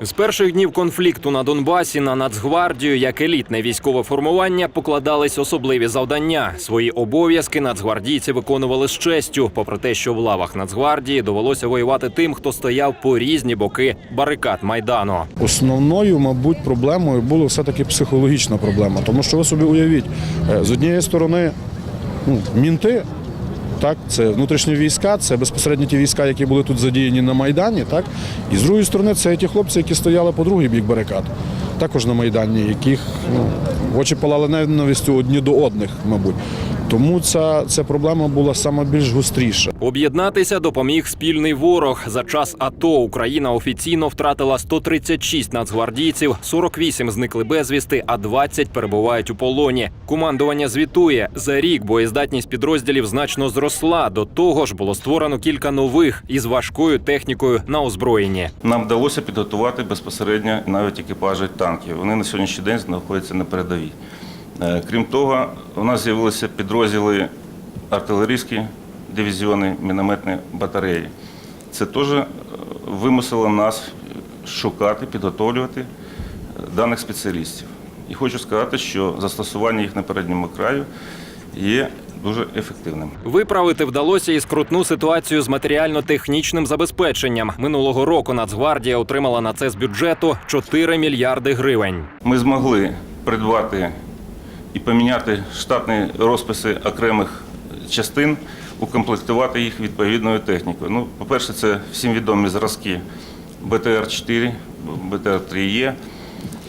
З перших днів конфлікту на Донбасі на Нацгвардію як елітне військове формування покладались особливі завдання. Свої обов'язки нацгвардійці виконували з честю, попри те, що в лавах Нацгвардії довелося воювати тим, хто стояв по різні боки барикад майдану. Основною, мабуть, проблемою була все-таки психологічна проблема. Тому що ви собі уявіть, е, з однієї сторони, ну, мінти, так, це внутрішні війська, це безпосередньо ті війська, які були тут задіяні на Майдані, так, і з другої сторони, це ті хлопці, які стояли по другий бік барикад, також на Майдані, яких ну, очі палали ненавистю одні до одних, мабуть. Тому ця, ця проблема була саме більш гостріша. Об'єднатися допоміг спільний ворог. За час АТО Україна офіційно втратила 136 нацгвардійців, 48 зникли безвісти, а 20 перебувають у полоні. Командування звітує за рік боєздатність підрозділів значно зросла. До того ж було створено кілька нових із важкою технікою на озброєнні. Нам вдалося підготувати безпосередньо навіть екіпажі танків. Вони на сьогоднішній день знаходяться на передовій. Е, Крім того, у нас з'явилися підрозділи артилерійські дивізіони, мінометні батареї. Це теж е, вимусило нас шукати, підготовлювати е, даних спеціалістів. І хочу сказати, що застосування їх на передньому краю є дуже ефективним. Виправити вдалося і скрутну ситуацію з матеріально-технічним забезпеченням. Минулого року Нацгвардія отримала на це з бюджету 4 мільярди гривень. Ми змогли придбати і поміняти штатні розписи окремих частин, укомплектувати їх відповідною технікою. Ну, по-перше, це всім відомі зразки БТР-4, БТР-3Е,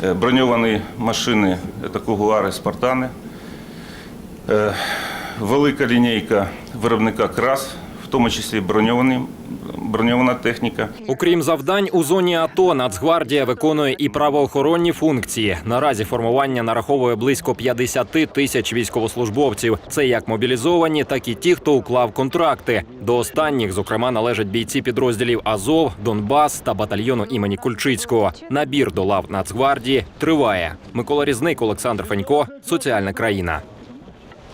е, броньовані машини це Кугуари, Спартани, е, велика лінійка виробника КРАС, тому числі броньовані, броньована техніка. Окрім завдань у зоні АТО, Нацгвардія виконує і правоохоронні функції. Наразі формування нараховує близько 50 тисяч військовослужбовців. Це як мобілізовані, так і ті, хто уклав контракти. До останніх, зокрема, належать бійці підрозділів Азов, Донбас та батальйону імені Кульчицького. Набір до лав Нацгвардії триває. Микола Різник, Олександр Фенько, соціальна країна.